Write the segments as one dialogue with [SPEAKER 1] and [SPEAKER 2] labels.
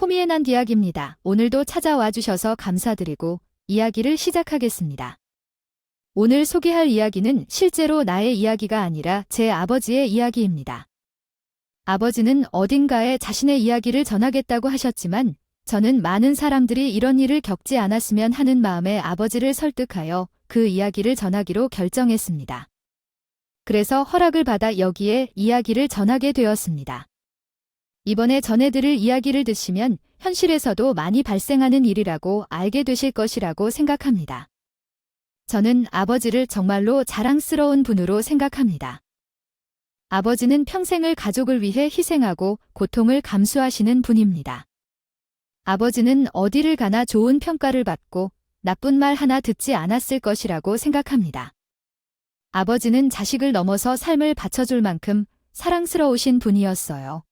[SPEAKER 1] 코미에난 디악입니다. 오늘도 찾아와 주셔서 감사드리고 이야기를 시작하겠습니다. 오늘 소개할 이야기는 실제로 나의 이야기가 아니라 제 아버지의 이야기입니다. 아버지는 어딘가에 자신의 이야기를 전하겠다고 하셨지만 저는 많은 사람들이 이런 일을 겪지 않았으면 하는 마음에 아버지를 설득하여 그 이야기를 전하기로 결정했습니다. 그래서 허락을 받아 여기에 이야기를 전하게 되었습니다. 이번에 전해드릴 이야기를 듣시면 현실에서도 많이 발생하는 일이라고 알게 되실 것이라고 생각합니다. 저는 아버지를 정말로 자랑스러운 분으로 생각합니다. 아버지는 평생을 가족을 위해 희생하고 고통을 감수하시는 분입니다. 아버지는 어디를 가나 좋은 평가를 받고 나쁜 말 하나 듣지 않았을 것이라고 생각합니다. 아버지는 자식을 넘어서 삶을 바쳐줄 만큼 사랑스러우신 분이었어요.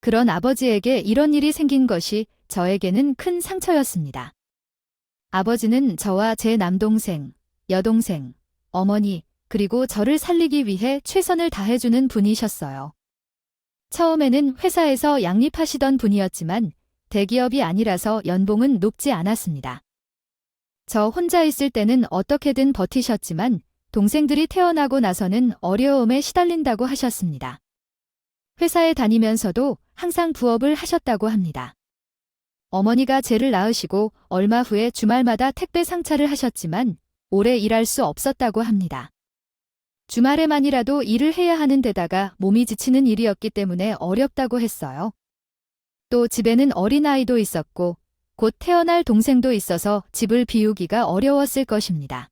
[SPEAKER 1] 그런 아버지에게 이런 일이 생긴 것이 저에게는 큰 상처였습니다. 아버지는 저와 제 남동생, 여동생, 어머니, 그리고 저를 살리기 위해 최선을 다해주는 분이셨어요. 처음에는 회사에서 양립하시던 분이었지만 대기업이 아니라서 연봉은 높지 않았습니다. 저 혼자 있을 때는 어떻게든 버티셨지만 동생들이 태어나고 나서는 어려움에 시달린다고 하셨습니다. 회사에 다니면서도 항상 부업을 하셨다고 합니다. 어머니가 쟤를 낳으시고 얼마 후에 주말마다 택배 상차를 하셨지만 오래 일할 수 없었다고 합니다. 주말에만이라도 일을 해야 하는 데다가 몸이 지치는 일이었기 때문에 어렵다고 했어요. 또 집에는 어린아이도 있었고 곧 태어날 동생도 있어서 집을 비우기가 어려웠을 것입니다.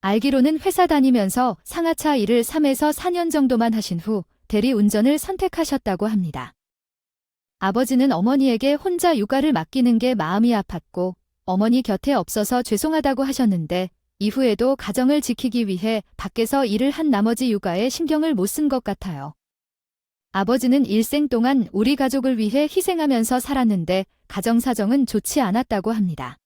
[SPEAKER 1] 알기로는 회사 다니면서 상하차 일을 3에서 4년 정도만 하신 후 대리 운전을 선택하셨다고 합니다. 아버지는 어머니에게 혼자 육아를 맡기는 게 마음이 아팠고 어머니 곁에 없어서 죄송하다고 하셨는데 이후에도 가정을 지키기 위해 밖에서 일을 한 나머지 육아에 신경을 못 쓴 것 같아요. 아버지는 일생 동안 우리 가족을 위해 희생하면서 살았는데 가정 사정은 좋지 않았다고 합니다.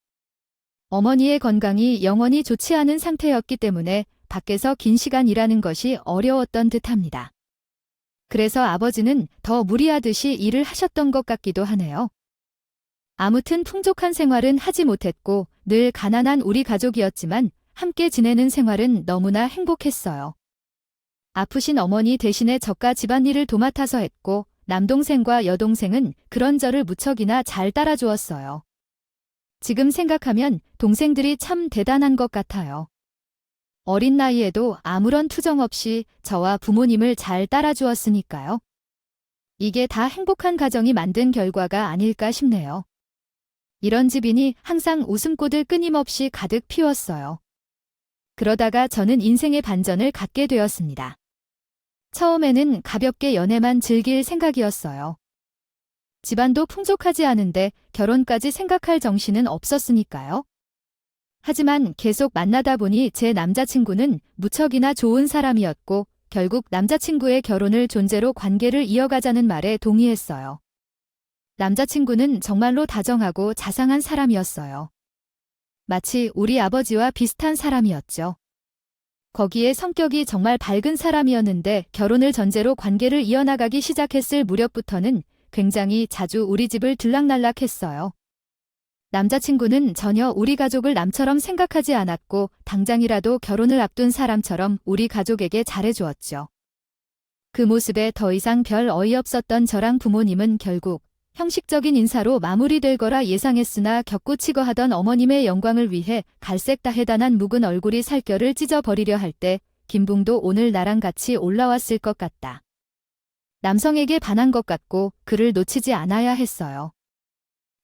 [SPEAKER 1] 어머니의 건강이 영원히 좋지 않은 상태였기 때문에 밖에서 긴 시간 일하는 것이 어려웠던 듯 합니다. 그래서 아버지는 더 무리하듯이 일을 하셨던 것 같기도 하네요. 아무튼 풍족한 생활은 하지 못했고 늘 가난한 우리 가족이었지만 함께 지내는 생활은 너무나 행복했어요. 아프신 어머니 대신에 저가 집안일을 도맡아서 했고 남동생과 여동생은 그런 저를 무척이나 잘 따라주었어요. 지금 생각하면 동생들이 참 대단한 것 같아요. 어린 나이에도 아무런 투정 없이 저와 부모님을 잘 따라주었으니까요. 이게 다 행복한 가정이 만든 결과가 아닐까 싶네요. 이런 집이니 항상 웃음꽃을 끊임없이 가득 피웠어요. 그러다가 저는 인생의 반전을 갖게 되었습니다. 처음에는 가볍게 연애만 즐길 생각이었어요. 집안도 풍족하지 않은데 결혼까지 생각할 정신은 없었으니까요. 하지만 계속 만나다 보니 제 남자친구는 무척이나 좋은 사람이었고 결국 남자친구의 결혼을 존재로 관계를 이어가자는 말에 동의했어요. 남자친구는 정말로 다정하고 자상한 사람이었어요. 마치 우리 아버지와 비슷한 사람이었죠. 거기에 성격이 정말 밝은 사람이었는데 결혼을 전제로 관계를 이어나가기 시작했을 무렵부터는 굉장히 자주 우리 집을 들락날락 했어요. 남자친구는 전혀 우리 가족을 남처럼 생각하지 않았고 당장이라도 결혼을 앞둔 사람처럼 우리 가족에게 잘해주었죠. 그 모습에 더 이상 별 어이없었던 저랑 부모님은 결국 형식적인 인사로 마무리될 거라 예상했으나 격구치거 하던 어머님의 영광을 위해 갈색 다해단한 묵은 얼굴이 살결을 찢어버리려 할 때 김붕도 오늘 나랑 같이 올라왔을 것 같다. 남성에게 반한 것 같고 그를 놓치지 않아야 했어요.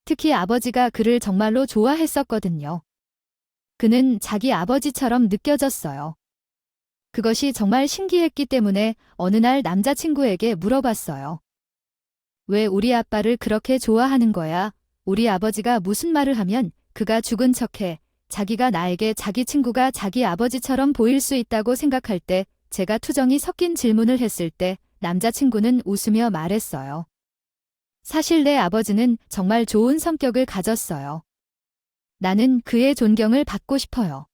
[SPEAKER 1] 특히 아버지가 그를 정말로 좋아했었거든요. 그는 자기 아버지처럼 느껴졌어요. 그것이 정말 신기했기 때문에 어느 날 남자친구에게 물어봤어요. 왜 우리 아빠를 그렇게 좋아하는 거야? 우리 아버지가 무슨 말을 하면 그가 죽은 척해. 자기가 나에게 자기 친구가 자기 아버지처럼 보일 수 있다고 생각할 때 제가 투정이 섞인 질문을 했을 때 남자친구는 웃으며 말했어요. 사실 내 아버지는 정말 좋은 성격을 가졌어요. 나는 그의 존경을 받고 싶어요.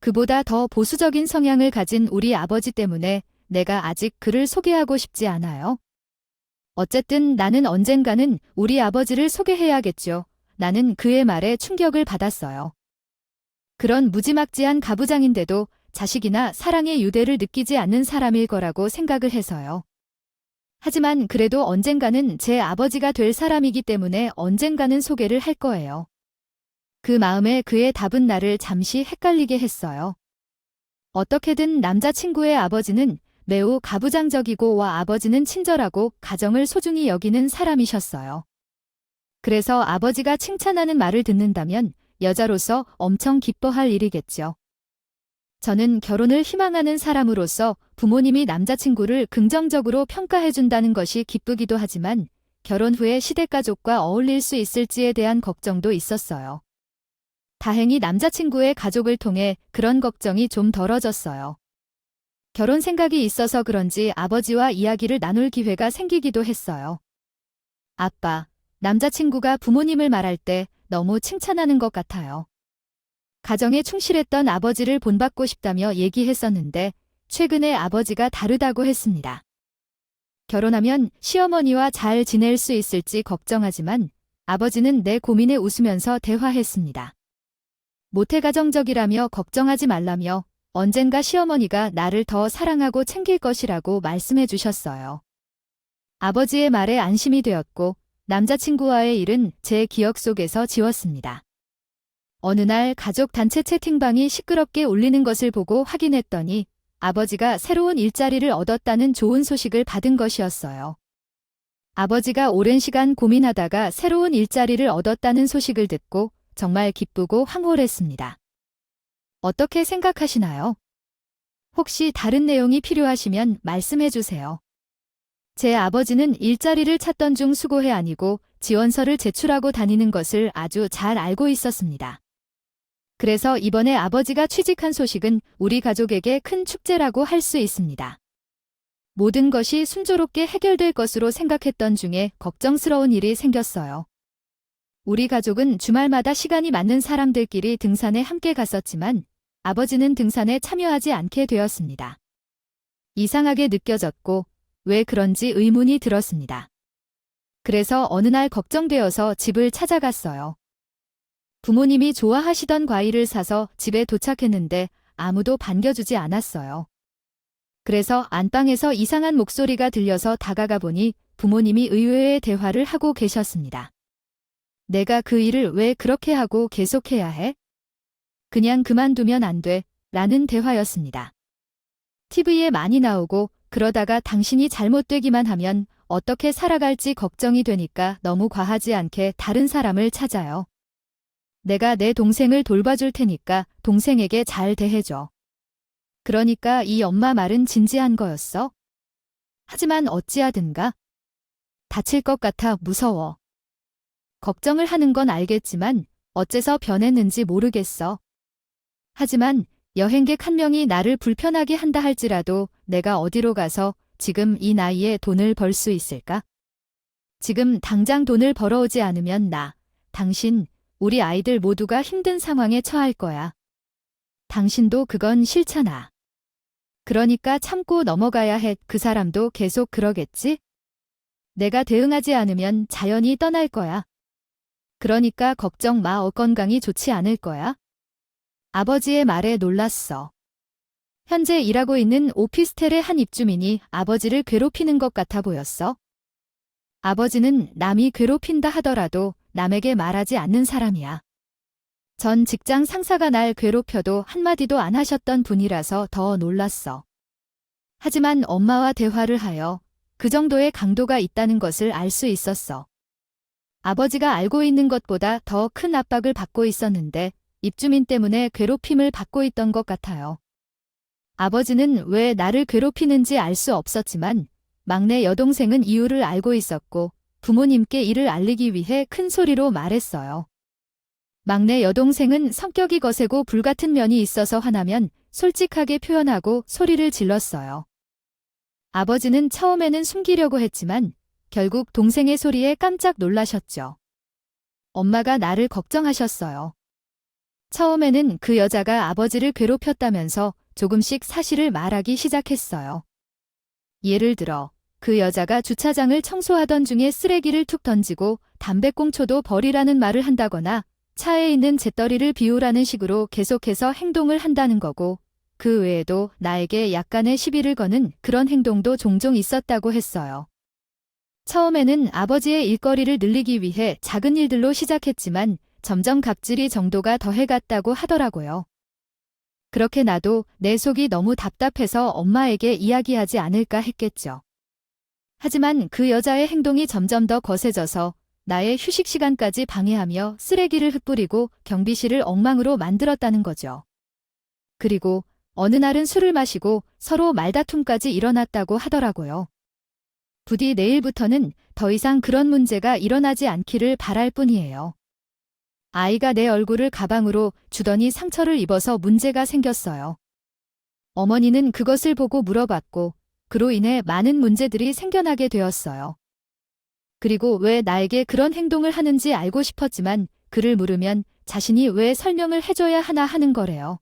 [SPEAKER 1] 그보다 더 보수적인 성향을 가진 우리 아버지 때문에 내가 아직 그를 소개하고 싶지 않아요. 어쨌든 나는 언젠가는 우리 아버지를 소개해야겠죠. 나는 그의 말에 충격을 받았어요. 그런 무지막지한 가부장인데도 자식이나 사랑의 유대를 느끼지 않는 사람일 거라고 생각을 해서요. 하지만 그래도 언젠가는 제 아버지가 될 사람이기 때문에 언젠가는 소개를 할 거예요. 그 마음에 그의 답은 나를 잠시 헷갈리게 했어요. 어떻게든 남자친구의 아버지는 매우 가부장적이고 와 아버지는 친절하고 가정을 소중히 여기는 사람이셨어요. 그래서 아버지가 칭찬하는 말을 듣는다면 여자로서 엄청 기뻐할 일이겠죠. 저는 결혼을 희망하는 사람으로서 부모님이 남자친구를 긍정적으로 평가해준다는 것이 기쁘기도 하지만 결혼 후에 시댁가족과 어울릴 수 있을지에 대한 걱정도 있었어요. 다행히 남자친구의 가족을 통해 그런 걱정이 좀 덜어졌어요. 결혼 생각이 있어서 그런지 아버지와 이야기를 나눌 기회가 생기기도 했어요. 아빠, 남자친구가 부모님을 말할 때 너무 칭찬하는 것 같아요. 가정에 충실했던 아버지를 본받고 싶다며 얘기했었는데 최근에 아버지가 다르다고 했습니다. 결혼하면 시어머니와 잘 지낼 수 있을지 걱정하지만 아버지는 내 고민에 웃으면서 대화했습니다. 모태가정적이라며 걱정하지 말라며 언젠가 시어머니가 나를 더 사랑하고 챙길 것이라고 말씀해 주셨어요. 아버지의 말에 안심이 되었고 남자친구와의 일은 제 기억 속에서 지웠습니다. 어느 날 가족 단체 채팅방이 시끄럽게 울리는 것을 보고 확인했더니 아버지가 새로운 일자리를 얻었다는 좋은 소식을 받은 것이었어요. 아버지가 오랜 시간 고민하다가 새로운 일자리를 얻었다는 소식을 듣고 정말 기쁘고 황홀했습니다. 어떻게 생각하시나요? 혹시 다른 내용이 필요하시면 말씀해 주세요. 제 아버지는 일자리를 찾던 중 수고해 아니고 지원서를 제출하고 다니는 것을 아주 잘 알고 있었습니다. 그래서 이번에 아버지가 취직한 소식은 우리 가족에게 큰 축제라고 할 수 있습니다. 모든 것이 순조롭게 해결될 것으로 생각했던 중에 걱정스러운 일이 생겼어요. 우리 가족은 주말마다 시간이 맞는 사람들끼리 등산에 함께 갔었지만 아버지는 등산에 참여하지 않게 되었습니다. 이상하게 느껴졌고 왜 그런지 의문이 들었습니다. 그래서 어느 날 걱정되어서 집을 찾아갔어요. 부모님이 좋아하시던 과일을 사서 집에 도착했는데 아무도 반겨주지 않았어요. 그래서 안방에서 이상한 목소리가 들려서 다가가 보니 부모님이 의외의 대화를 하고 계셨습니다. 내가 그 일을 왜 그렇게 하고 계속해야 해? 그냥 그만두면 안 돼. 라는 대화였습니다. TV에 많이 나오고 그러다가 당신이 잘못되기만 하면 어떻게 살아갈지 걱정이 되니까 너무 과하지 않게 다른 사람을 찾아요. 내가 내 동생을 돌봐줄 테니까 동생에게 잘 대해줘. 그러니까 이 엄마 말은 진지한 거였어. 하지만 어찌하든가. 다칠 것 같아 무서워. 걱정을 하는 건 알겠지만 어째서 변했는지 모르겠어. 하지만 여행객 한 명이 나를 불편하게 한다 할지라도 내가 어디로 가서 지금 이 나이에 돈을 벌 수 있을까? 지금 당장 돈을 벌어오지 않으면 나, 당신, 우리 아이들 모두가 힘든 상황에 처할 거야. 당신도 그건 싫잖아. 그러니까 참고 넘어가야 해. 그 사람도 계속 그러겠지? 내가 대응하지 않으면 자연히 떠날 거야. 그러니까 걱정 마. 어 건강이 좋지 않을 거야. 아버지의 말에 놀랐어. 현재 일하고 있는 오피스텔의 한 입주민이 아버지를 괴롭히는 것 같아 보였어. 아버지는 남이 괴롭힌다 하더라도 남에게 말하지 않는 사람이야. 전 직장 상사가 날 괴롭혀도 한마디도 안 하셨던 분이라서 더 놀랐어. 하지만 엄마와 대화를 하여 그 정도의 강도가 있다는 것을 알 수 있었어. 아버지가 알고 있는 것보다 더 큰 압박을 받고 있었는데 입주민 때문에 괴롭힘을 받고 있던 것 같아요. 아버지는 왜 나를 괴롭히는지 알 수 없었지만 막내 여동생은 이유를 알고 있었고 부모님께 이를 알리기 위해 큰 소리로 말했어요. 막내 여동생은 성격이 거세고 불같은 면이 있어서 화나면 솔직하게 표현하고 소리를 질렀어요. 아버지는 처음에는 숨기려고 했지만 결국 동생의 소리에 깜짝 놀라셨죠. 엄마가 나를 걱정하셨어요. 처음에는 그 여자가 아버지를 괴롭혔다면서 조금씩 사실을 말하기 시작했어요. 예를 들어, 그 여자가 주차장을 청소하던 중에 쓰레기를 툭 던지고 담배꽁초도 버리라는 말을 한다거나 차에 있는 재떨이를 비우라는 식으로 계속해서 행동을 한다는 거고 그 외에도 나에게 약간의 시비를 거는 그런 행동도 종종 있었다고 했어요. 처음에는 아버지의 일거리를 늘리기 위해 작은 일들로 시작했지만 점점 갑질이 정도가 더해갔다고 하더라고요. 그렇게 나도 내 속이 너무 답답해서 엄마에게 이야기하지 않을까 했겠죠. 하지만 그 여자의 행동이 점점 더 거세져서 나의 휴식 시간까지 방해하며 쓰레기를 흩뿌리고 경비실을 엉망으로 만들었다는 거죠. 그리고 어느 날은 술을 마시고 서로 말다툼까지 일어났다고 하더라고요. 부디 내일부터는 더 이상 그런 문제가 일어나지 않기를 바랄 뿐이에요. 아이가 내 얼굴을 가방으로 주더니 상처를 입어서 문제가 생겼어요. 어머니는 그것을 보고 물어봤고, 그로 인해 많은 문제들이 생겨나게 되었어요. 그리고 왜 나에게 그런 행동을 하는지 알고 싶었지만 그를 물으면 자신이 왜 설명을 해줘야 하나 하는 거래요.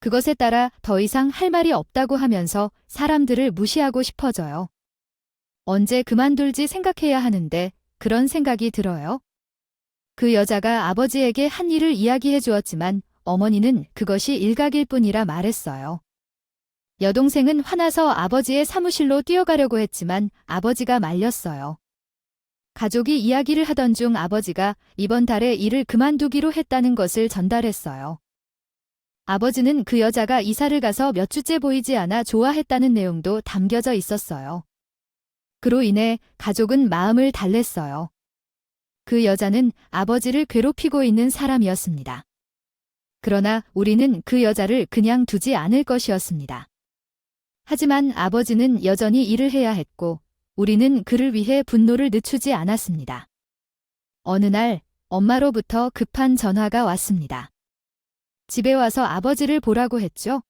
[SPEAKER 1] 그것에 따라 더 이상 할 말이 없다고 하면서 사람들을 무시하고 싶어져요. 언제 그만둘지 생각해야 하는데 그런 생각이 들어요. 그 여자가 아버지에게 한 일을 이야기해 주었지만 어머니는 그것이 일각일 뿐이라 말했어요. 여동생은 화나서 아버지의 사무실로 뛰어가려고 했지만 아버지가 말렸어요. 가족이 이야기를 하던 중 아버지가 이번 달에 일을 그만두기로 했다는 것을 전달했어요. 아버지는 그 여자가 이사를 가서 몇 주째 보이지 않아 좋아했다는 내용도 담겨져 있었어요. 그로 인해 가족은 마음을 달랬어요. 그 여자는 아버지를 괴롭히고 있는 사람이었습니다. 그러나 우리는 그 여자를 그냥 두지 않을 것이었습니다. 하지만 아버지는 여전히 일을 해야 했고 우리는 그를 위해 분노를 늦추지 않았습니다. 어느 날 엄마로부터 급한 전화가 왔습니다. 집에 와서 아버지를 보라고 했죠.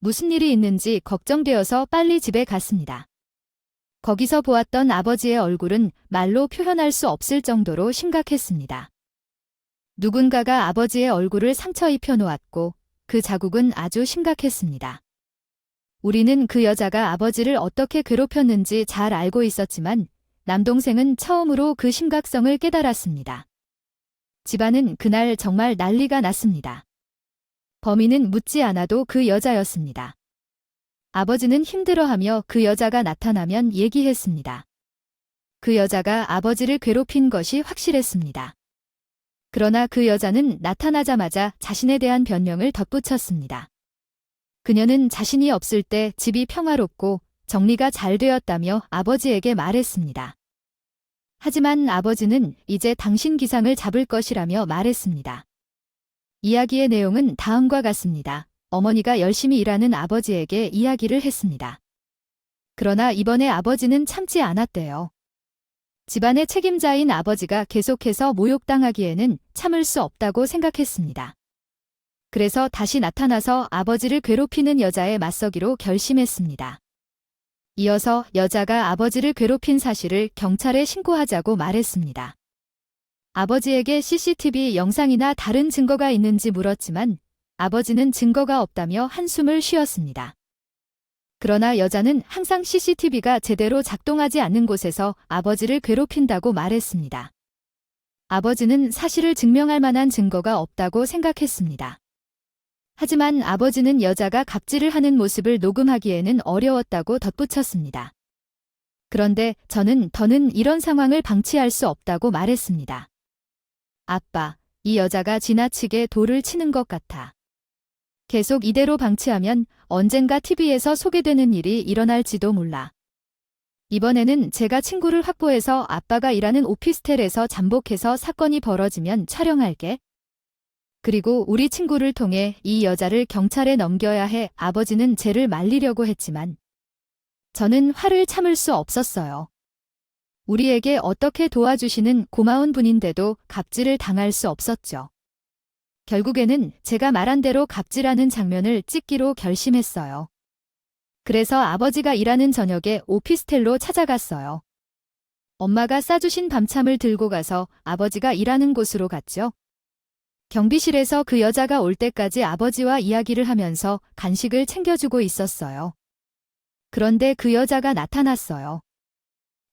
[SPEAKER 1] 무슨 일이 있는지 걱정되어서 빨리 집에 갔습니다. 거기서 보았던 아버지의 얼굴은 말로 표현할 수 없을 정도로 심각했습니다. 누군가가 아버지의 얼굴을 상처 입혀 놓았고 그 자국은 아주 심각했습니다. 우리는 그 여자가 아버지를 어떻게 괴롭혔는지 잘 알고 있었지만 남동생은 처음으로 그 심각성을 깨달았습니다. 집안은 그날 정말 난리가 났습니다. 범인은 묻지 않아도 그 여자였습니다. 아버지는 힘들어하며 그 여자가 나타나면 얘기했습니다. 그 여자가 아버지를 괴롭힌 것이 확실했습니다. 그러나 그 여자는 나타나자마자 자신에 대한 변명을 덧붙였습니다. 그녀는 자신이 없을 때 집이 평화롭고 정리가 잘 되었다며 아버지에게 말했습니다. 하지만 아버지는 이제 당신 기상을 잡을 것이라며 말했습니다. 이야기의 내용은 다음과 같습니다. 어머니가 열심히 일하는 아버지에게 이야기를 했습니다. 그러나 이번에 아버지는 참지 않았대요. 집안의 책임자인 아버지가 계속해서 모욕당하기에는 참을 수 없다고 생각했습니다. 그래서 다시 나타나서 아버지를 괴롭히는 여자에 맞서기로 결심했습니다. 이어서 여자가 아버지를 괴롭힌 사실을 경찰에 신고하자고 말했습니다. 아버지에게 CCTV 영상이나 다른 증거가 있는지 물었지만 아버지는 증거가 없다며 한숨을 쉬었습니다. 그러나 여자는 항상 CCTV가 제대로 작동하지 않는 곳에서 아버지를 괴롭힌다고 말했습니다. 아버지는 사실을 증명할 만한 증거가 없다고 생각했습니다. 하지만 아버지는 여자가 갑질을 하는 모습을 녹음하기에는 어려웠다고 덧붙였습니다. 그런데 저는 더는 이런 상황을 방치할 수 없다고 말했습니다. 아빠, 이 여자가 지나치게 돌을 치는 것 같아. 계속 이대로 방치하면 언젠가 TV에서 소개되는 일이 일어날지도 몰라. 이번에는 제가 친구를 확보해서 아빠가 일하는 오피스텔에서 잠복해서 사건이 벌어지면 촬영할게. 그리고 우리 친구를 통해 이 여자를 경찰에 넘겨야 해 아버지는 죄를 말리려고 했지만 저는 화를 참을 수 없었어요. 우리에게 어떻게 도와주시는 고마운 분인데도 갑질을 당할 수 없었죠. 결국에는 제가 말한 대로 갑질하는 장면을 찍기로 결심했어요. 그래서 아버지가 일하는 저녁에 오피스텔로 찾아갔어요. 엄마가 싸주신 밤참을 들고 가서 아버지가 일하는 곳으로 갔죠. 경비실에서 그 여자가 올 때까지 아버지와 이야기를 하면서 간식을 챙겨주고 있었어요. 그런데 그 여자가 나타났어요.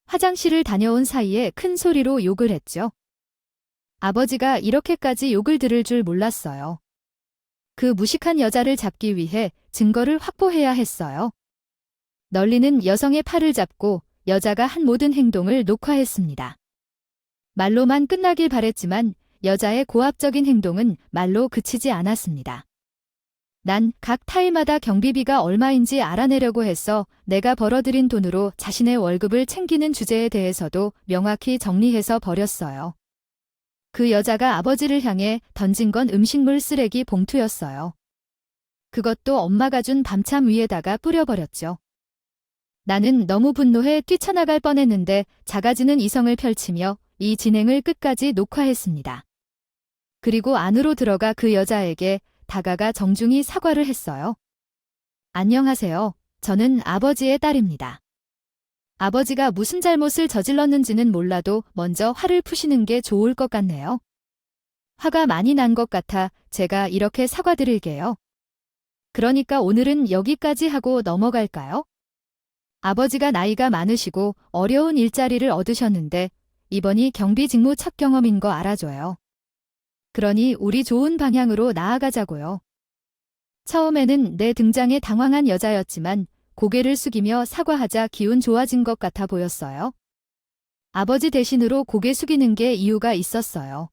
[SPEAKER 1] 화장실을 다녀온 사이에 큰 소리로 욕을 했죠. 아버지가 이렇게까지 욕을 들을 줄 몰랐어요. 그 무식한 여자를 잡기 위해 증거를 확보해야 했어요. 널리는 여성의 팔을 잡고 여자가 한 모든 행동을 녹화했습니다. 말로만 끝나길 바랬지만 여자의 고압적인 행동은 말로 그치지 않았습니다. 난 각 타일마다 경비비가 얼마인지 알아내려고 했어 내가 벌어들인 돈으로 자신의 월급을 챙기는 주제에 대해서도 명확히 정리해서 버렸어요. 그 여자가 아버지를 향해 던진 건 음식물 쓰레기 봉투였어요. 그것도 엄마가 준 밤참 위에다가 뿌려버렸죠. 나는 너무 분노해 뛰쳐나갈 뻔했는데 작아지는 이성을 펼치며 이 진행을 끝까지 녹화했습니다. 그리고 안으로 들어가 그 여자에게 다가가 정중히 사과를 했어요. 안녕하세요. 저는 아버지의 딸입니다. 아버지가 무슨 잘못을 저질렀는지는 몰라도 먼저 화를 푸시는 게 좋을 것 같네요. 화가 많이 난 것 같아 제가 이렇게 사과드릴게요. 그러니까 오늘은 여기까지 하고 넘어갈까요? 아버지가 나이가 많으시고 어려운 일자리를 얻으셨는데 이번이 경비 직무 첫 경험인 거 알아줘요. 그러니 우리 좋은 방향으로 나아가자고요. 처음에는 내 등장에 당황한 여자였지만 고개를 숙이며 사과하자 기운 좋아진 것 같아 보였어요. 아버지 대신으로 고개 숙이는 게 이유가 있었어요.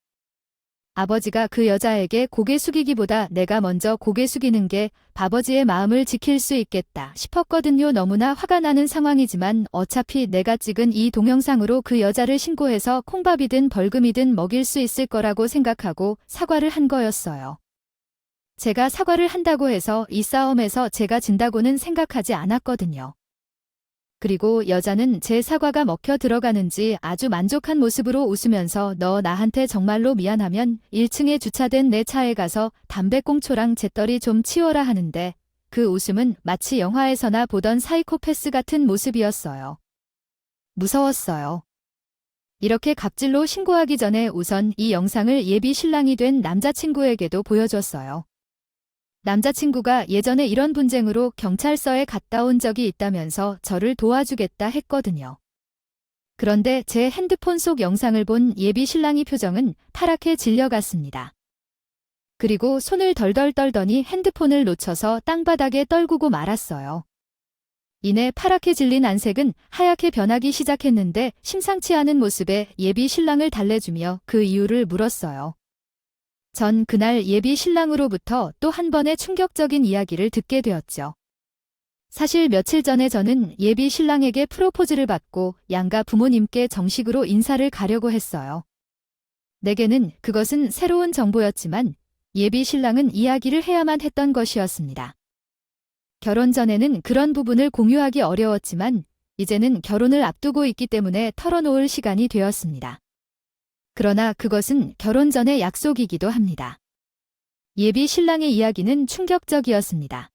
[SPEAKER 1] 아버지가 그 여자에게 고개 숙이기보다 내가 먼저 고개 숙이는 게 아버지의 마음을 지킬 수 있겠다 싶었거든요. 너무나 화가 나는 상황이지만 어차피 내가 찍은 이 동영상으로 그 여자를 신고해서 콩밥이든 벌금이든 먹일 수 있을 거라고 생각하고 사과를 한 거였어요. 제가 사과를 한다고 해서 이 싸움에서 제가 진다고는 생각하지 않았거든요. 그리고 여자는 제 사과가 먹혀 들어가는지 아주 만족한 모습으로 웃으면서 너 나한테 정말로 미안하면 1층에 주차된 내 차에 가서 담배꽁초랑 재떨이 좀 치워라 하는데 그 웃음은 마치 영화에서나 보던 사이코패스 같은 모습이었어요. 무서웠어요. 이렇게 갑질로 신고하기 전에 우선 이 영상을 예비 신랑이 된 남자친구에게도 보여줬어요. 남자친구가 예전에 이런 분쟁으로 경찰서에 갔다 온 적이 있다면서 저를 도와주겠다 했거든요. 그런데 제 핸드폰 속 영상을 본 예비 신랑이 표정은 파랗게 질려갔습니다. 그리고 손을 덜덜 떨더니 핸드폰을 놓쳐서 땅바닥에 떨구고 말았어요. 이내 파랗게 질린 안색은 하얗게 변하기 시작했는데 심상치 않은 모습에 예비 신랑을 달래주며 그 이유를 물었어요. 전 그날 예비 신랑으로부터 또 한 번의 충격적인 이야기를 듣게 되었죠. 사실 며칠 전에 저는 예비 신랑에게 프로포즈를 받고 양가 부모님께 정식으로 인사를 가려고 했어요. 내게는 그것은 새로운 정보였지만 예비 신랑은 이야기를 해야만 했던 것이었습니다. 결혼 전에는 그런 부분을 공유하기 어려웠지만 이제는 결혼을 앞두고 있기 때문에 털어놓을 시간이 되었습니다. 그러나 그것은 결혼 전의 약속이기도 합니다. 예비 신랑의 이야기는 충격적이었습니다.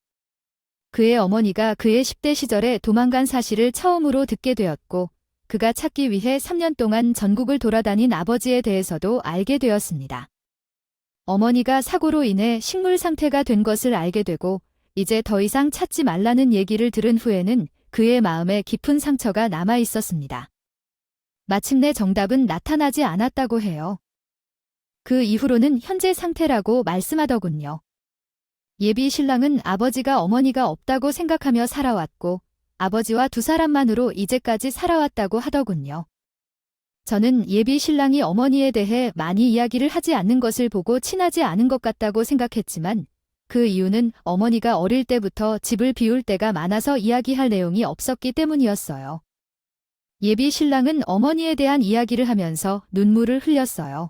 [SPEAKER 1] 그의 어머니가 그의 10대 시절에 도망간 사실을 처음으로 듣게 되었고, 그가 찾기 위해 3년 동안 전국을 돌아다닌 아버지에 대해서도 알게 되었습니다. 어머니가 사고로 인해 식물 상태가 된 것을 알게 되고, 이제 더 이상 찾지 말라는 얘기를 들은 후에는 그의 마음에 깊은 상처가 남아 있었습니다. 마침내 정답은 나타나지 않았다고 해요. 그 이후로는 현재 상태라고 말씀하더군요. 예비 신랑은 아버지가 어머니가 없다고 생각하며 살아왔고 아버지와 두 사람만으로 이제까지 살아왔다고 하더군요. 저는 예비 신랑이 어머니에 대해 많이 이야기를 하지 않는 것을 보고 친하지 않은 것 같다고 생각했지만 그 이유는 어머니가 어릴 때부터 집을 비울 때가 많아서 이야기할 내용이 없었기 때문이었어요. 예비 신랑은 어머니에 대한 이야기를 하면서 눈물을 흘렸어요.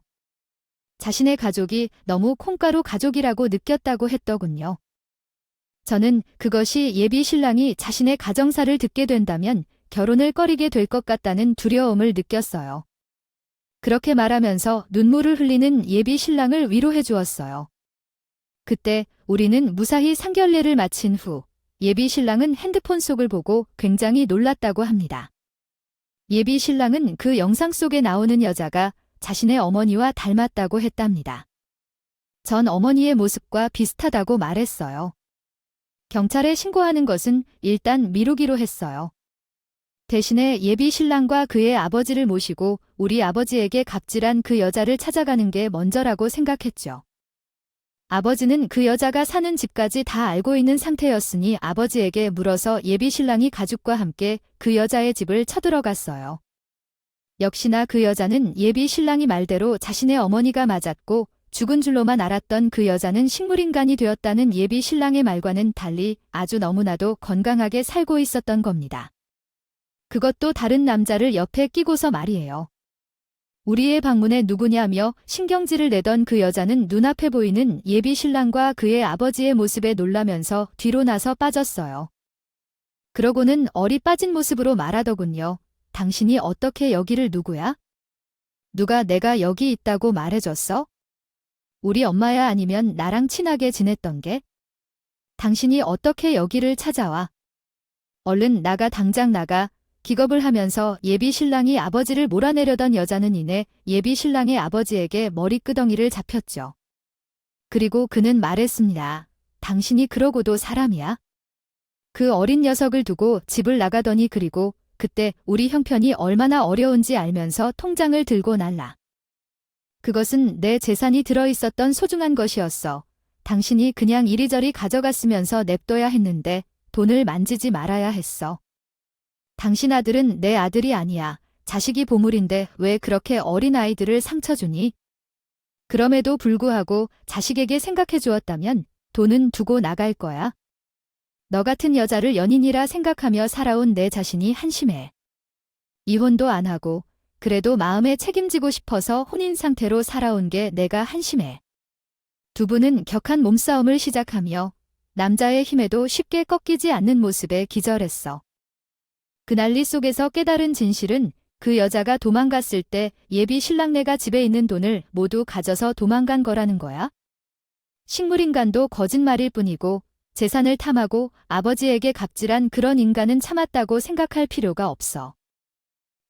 [SPEAKER 1] 자신의 가족이 너무 콩가루 가족이라고 느꼈다고 했더군요. 저는 그것이 예비 신랑이 자신의 가정사를 듣게 된다면 결혼을 꺼리게 될 것 같다는 두려움을 느꼈어요. 그렇게 말하면서 눈물을 흘리는 예비 신랑을 위로해 주었어요. 그때 우리는 무사히 상견례를 마친 후 예비 신랑은 핸드폰 속을 보고 굉장히 놀랐다고 합니다. 예비 신랑은 그 영상 속에 나오는 여자가 자신의 어머니와 닮았다고 했답니다. 전 어머니의 모습과 비슷하다고 말했어요. 경찰에 신고하는 것은 일단 미루기로 했어요. 대신에 예비 신랑과 그의 아버지를 모시고 우리 아버지에게 갑질한 그 여자를 찾아가는 게 먼저라고 생각했죠. 아버지는 그 여자가 사는 집까지 다 알고 있는 상태였으니 아버지에게 물어서 예비 신랑이 가족과 함께 그 여자의 집을 쳐들어갔어요. 역시나 그 여자는 예비 신랑이 말대로 자신의 어머니가 맞았고 죽은 줄로만 알았던 그 여자는 식물인간이 되었다는 예비 신랑의 말과는 달리 아주 너무나도 건강하게 살고 있었던 겁니다. 그것도 다른 남자를 옆에 끼고서 말이에요. 우리의 방문에 누구냐며 신경질을 내던 그 여자는 눈앞에 보이는 예비 신랑과 그의 아버지의 모습에 놀라면서 뒤로 나서 빠졌어요. 그러고는 어리 빠진 모습으로 말하더군요. 당신이 어떻게 여기를 누구야? 누가 내가 여기 있다고 말해줬어? 우리 엄마야 아니면 나랑 친하게 지냈던 게? 당신이 어떻게 여기를 찾아와? 얼른 나가 당장 나가. 기겁을 하면서 예비 신랑이 아버지를 몰아내려던 여자는 이내 예비 신랑의 아버지에게 머리끄덩이를 잡혔죠. 그리고 그는 말했습니다. 당신이 그러고도 사람이야? 그 어린 녀석을 두고 집을 나가더니 그리고 그때 우리 형편이 얼마나 어려운지 알면서 통장을 들고 날라. 그것은 내 재산이 들어있었던 소중한 것이었어. 당신이 그냥 이리저리 가져갔으면서 냅둬야 했는데 돈을 만지지 말아야 했어. 당신 아들은 내 아들이 아니야. 자식이 보물인데 왜 그렇게 어린 아이들을 상처 주니? 그럼에도 불구하고 자식에게 생각해 주었다면 돈은 두고 나갈 거야. 너 같은 여자를 연인이라 생각하며 살아온 내 자신이 한심해. 이혼도 안 하고 그래도 마음에 책임지고 싶어서 혼인 상태로 살아온 게 내가 한심해. 두 분은 격한 몸싸움을 시작하며 남자의 힘에도 쉽게 꺾이지 않는 모습에 기절했어. 그 난리 속에서 깨달은 진실은 그 여자가 도망갔을 때 예비 신랑네가 집에 있는 돈을 모두 가져서 도망간 거라는 거야. 식물인간도 거짓말일 뿐이고 재산을 탐하고 아버지에게 갑질한 그런 인간은 참았다고 생각할 필요가 없어.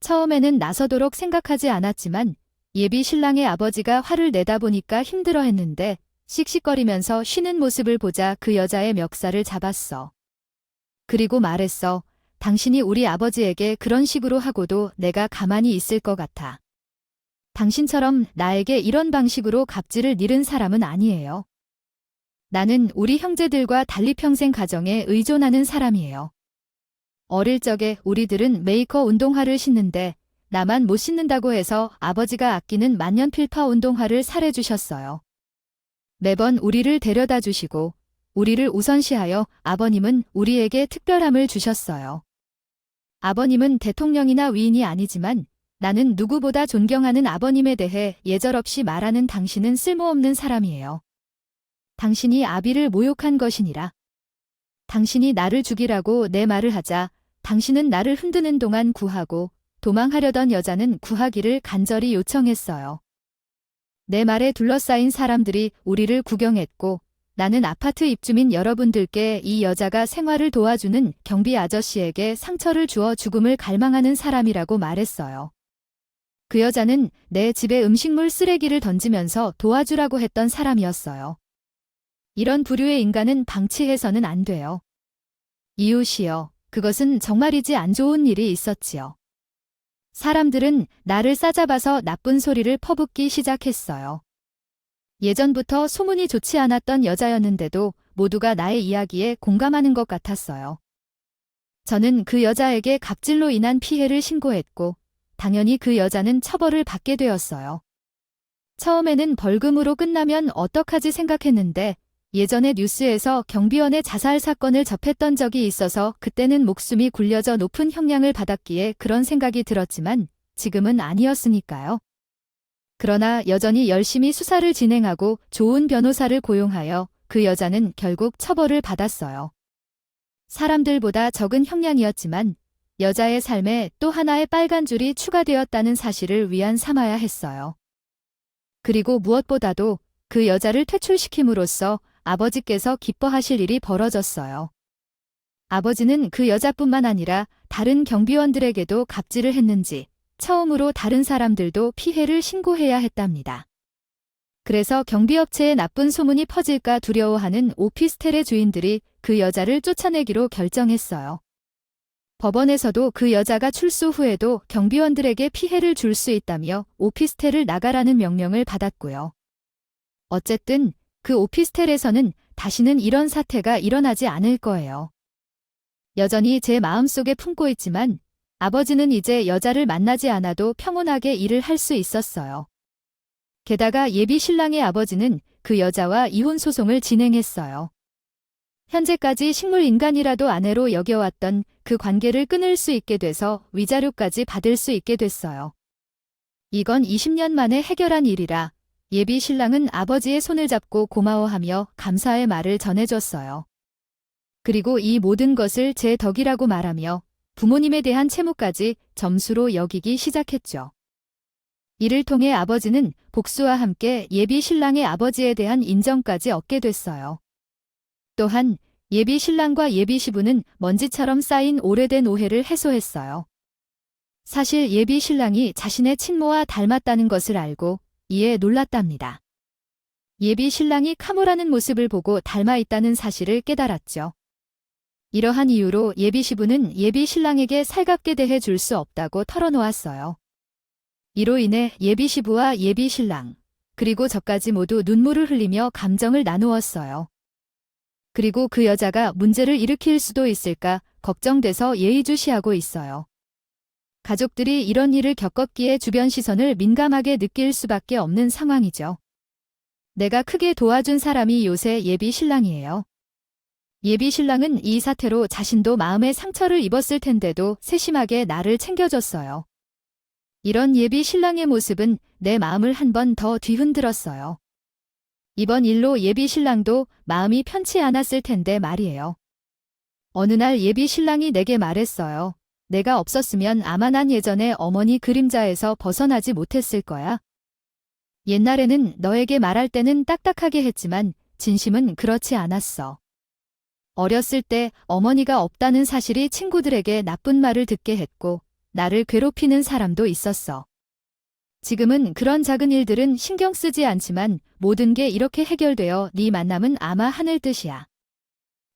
[SPEAKER 1] 처음에는 나서도록 생각하지 않았지만 예비 신랑의 아버지가 화를 내다 보니까 힘들어 했는데 씩씩거리면서 쉬는 모습을 보자 그 여자의 멱살을 잡았어. 그리고 말했어. 당신이 우리 아버지에게 그런 식으로 하고도 내가 가만히 있을 것 같아. 당신처럼 나에게 이런 방식으로 갑질을 잃은 사람은 아니에요. 나는 우리 형제들과 달리 평생 가정에 의존하는 사람이에요. 어릴 적에 우리들은 메이커 운동화를 신는데 나만 못 신는다고 해서 아버지가 아끼는 만년필파 운동화를 사래 주셨어요. 매번 우리를 데려다 주시고 우리를 우선시하여 아버님은 우리에게 특별함을 주셨어요. 아버님은 대통령이나 위인이 아니지만 나는 누구보다 존경하는 아버님에 대해 예절없이 말하는 당신은 쓸모없는 사람이에요. 당신이 아비를 모욕한 것이니라. 당신이 나를 죽이라고 내 말을 하자 당신은 나를 흔드는 동안 구하고 도망하려던 여자는 구하기를 간절히 요청했어요. 내 말에 둘러싸인 사람들이 우리를 구경했고 나는 아파트 입주민 여러분들께 이 여자가 생활을 도와주는 경비 아저씨에게 상처를 주어 죽음을 갈망하는 사람이라고 말했어요. 그 여자는 내 집에 음식물 쓰레기를 던지면서 도와주라고 했던 사람이었어요. 이런 부류의 인간은 방치해서는 안 돼요. 이웃이여, 그것은 정말이지 안 좋은 일이 있었지요. 사람들은 나를 싸잡아서 나쁜 소리를 퍼붓기 시작했어요. 예전부터 소문이 좋지 않았던 여자였는데도 모두가 나의 이야기에 공감하는 것 같았어요. 저는 그 여자에게 갑질로 인한 피해를 신고했고, 당연히 그 여자는 처벌을 받게 되었어요. 처음에는 벌금으로 끝나면 어떡하지 생각했는데, 예전에 뉴스에서 경비원의 자살 사건을 접했던 적이 있어서 그때는 목숨이 굴려져 높은 형량을 받았기에 그런 생각이 들었지만, 지금은 아니었으니까요. 그러나 여전히 열심히 수사를 진행하고 좋은 변호사를 고용하여 그 여자는 결국 처벌을 받았어요. 사람들보다 적은 형량이었지만 여자의 삶에 또 하나의 빨간 줄이 추가되었다는 사실을 위안 삼아야 했어요. 그리고 무엇보다도 그 여자를 퇴출시킴으로써 아버지께서 기뻐하실 일이 벌어졌어요. 아버지는 그 여자뿐만 아니라 다른 경비원들에게도 갑질을 했는지 처음으로 다른 사람들도 피해를 신고해야 했답니다. 그래서 경비업체에 나쁜 소문이 퍼질까 두려워하는 오피스텔의 주인들이 그 여자를 쫓아내기로 결정했어요. 법원에서도 그 여자가 출소 후에도 경비원들에게 피해를 줄 수 있다며 오피스텔을 나가라는 명령을 받았고요. 어쨌든 그 오피스텔에서는 다시는 이런 사태가 일어나지 않을 거예요. 여전히 제 마음속에 품고 있지만 아버지는 이제 여자를 만나지 않아도 평온하게 일을 할 수 있었어요. 게다가 예비 신랑의 아버지는 그 여자와 이혼 소송을 진행했어요. 현재까지 식물인간이라도 아내로 여겨왔던 그 관계를 끊을 수 있게 돼서 위자료까지 받을 수 있게 됐어요. 이건 20년 만에 해결한 일이라 예비 신랑은 아버지의 손을 잡고 고마워하며 감사의 말을 전해줬어요. 그리고 이 모든 것을 제 덕이라고 말하며 부모님에 대한 채무까지 점수로 여기기 시작했죠. 이를 통해 아버지는 복수와 함께 예비 신랑의 아버지에 대한 인정까지 얻게 됐어요. 또한 예비 신랑과 예비 시부는 먼지처럼 쌓인 오래된 오해를 해소했어요. 사실 예비 신랑이 자신의 친모와 닮았다는 것을 알고 이에 놀랐답니다. 예비 신랑이 카모라는 모습을 보고 닮아 있다는 사실을 깨달았죠. 이러한 이유로 예비 시부는 예비 신랑에게 살갑게 대해 줄 수 없다고 털어놓았어요. 이로 인해 예비 시부와 예비 신랑, 그리고 저까지 모두 눈물을 흘리며 감정을 나누었어요. 그리고 그 여자가 문제를 일으킬 수도 있을까 걱정돼서 예의주시하고 있어요. 가족들이 이런 일을 겪었기에 주변 시선을 민감하게 느낄 수밖에 없는 상황이죠. 내가 크게 도와준 사람이 요새 예비 신랑이에요. 예비 신랑은 이 사태로 자신도 마음의 상처를 입었을 텐데도 세심하게 나를 챙겨줬어요. 이런 예비 신랑의 모습은 내 마음을 한 번 더 뒤흔들었어요. 이번 일로 예비 신랑도 마음이 편치 않았을 텐데 말이에요. 어느 날 예비 신랑이 내게 말했어요. 내가 없었으면 아마 난 예전에 어머니 그림자에서 벗어나지 못했을 거야. 옛날에는 너에게 말할 때는 딱딱하게 했지만 진심은 그렇지 않았어. 어렸을 때 어머니가 없다는 사실이 친구들에게 나쁜 말을 듣게 했고 나를 괴롭히는 사람도 있었어. 지금은 그런 작은 일들은 신경 쓰지 않지만 모든 게 이렇게 해결되어 네 만남은 아마 하늘 뜻이야.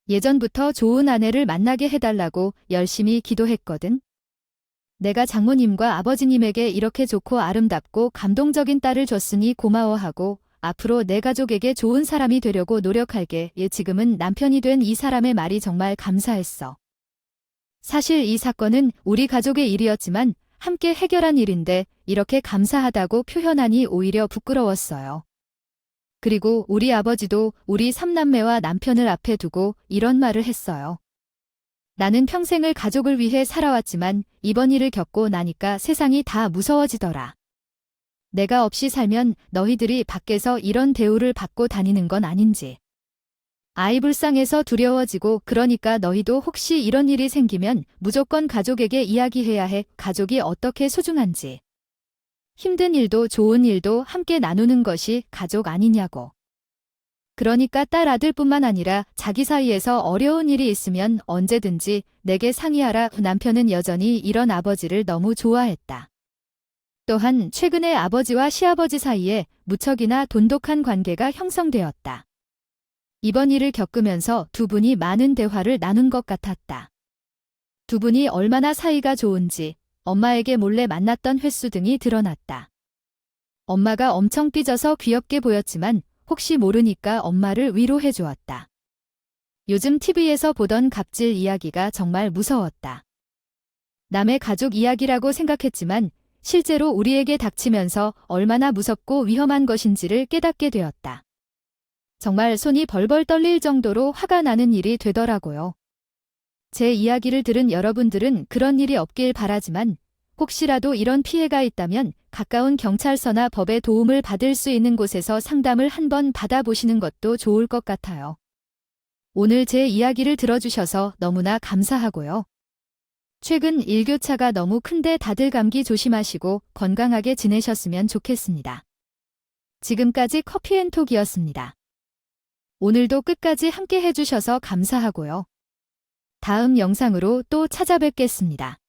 [SPEAKER 1] 예전부터 좋은 아내를 만나게 해달라고 열심히 기도했거든. 내가 장모님과 아버지님에게 이렇게 좋고 아름답고 감동적인 딸을 줬으니 고마워하고 앞으로 내 가족에게 좋은 사람이 되려고 노력할게. 예, 지금은 남편이 된 이 사람의 말이 정말 감사했어. 사실 이 사건은 우리 가족의 일이었지만 함께 해결한 일인데 이렇게 감사하다고 표현하니 오히려 부끄러웠어요. 그리고 우리 아버지도 우리 삼남매와 남편을 앞에 두고 이런 말을 했어요. 나는 평생을 가족을 위해 살아왔지만 이번 일을 겪고 나니까 세상이 다 무서워지더라. 내가 없이 살면 너희들이 밖에서 이런 대우를 받고 다니는 건 아닌지. 아이 불쌍해서 두려워지고 그러니까 너희도 혹시 이런 일이 생기면 무조건 가족에게 이야기해야 해 가족이 어떻게 소중한지. 힘든 일도 좋은 일도 함께 나누는 것이 가족 아니냐고. 그러니까 딸 아들뿐만 아니라 자기 사이에서 어려운 일이 있으면 언제든지 내게 상의하라 남편은 여전히 이런 아버지를 너무 좋아했다. 또한 최근에 아버지와 시아버지 사이에 무척이나 돈독한 관계가 형성되었다. 이번 일을 겪으면서 두 분이 많은 대화를 나눈 것 같았다. 두 분이 얼마나 사이가 좋은지 엄마에게 몰래 만났던 횟수 등이 드러났다. 엄마가 엄청 삐져서 귀엽게 보였지만 혹시 모르니까 엄마를 위로해 주었다. 요즘 TV에서 보던 갑질 이야기가 정말 무서웠다. 남의 가족 이야기라고 생각했지만 실제로 우리에게 닥치면서 얼마나 무섭고 위험한 것인지를 깨닫게 되었다. 정말 손이 벌벌 떨릴 정도로 화가 나는 일이 되더라고요. 제 이야기를 들은 여러분들은 그런 일이 없길 바라지만 혹시라도 이런 피해가 있다면 가까운 경찰서나 법의 도움을 받을 수 있는 곳에서 상담을 한번 받아보시는 것도 좋을 것 같아요. 오늘 제 이야기를 들어주셔서 너무나 감사하고요. 최근 일교차가 너무 큰데 다들 감기 조심하시고 건강하게 지내셨으면 좋겠습니다. 지금까지 커피앤톡이었습니다. 오늘도 끝까지 함께 해주셔서 감사하고요. 다음 영상으로 또 찾아뵙겠습니다.